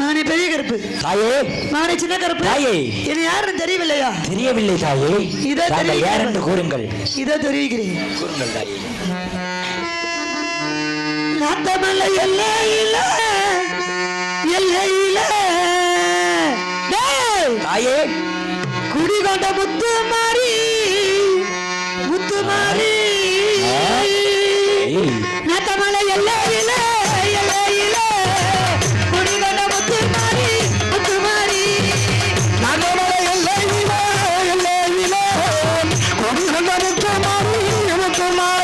நானே பெரிய கருப்பு. தாயே. நானே சின்ன கருப்பு. தாயே. என்ன யாருன்னு தெரியவில்லையா? தெரியவில்லை தாயே. இதை தெரிய யார் என்று கூறுங்கள். இதை தெரிவிக்கிறேன். கூறுங்கள் தாயே. நாத்தமல்ல எல்லையில எல்லையில தாயே. குடிகொண்ட முத்து மாறி முத்து மாறி. நாத்தமல்ல எல்லையில எனக்கு மாறி எனக்கு மாறி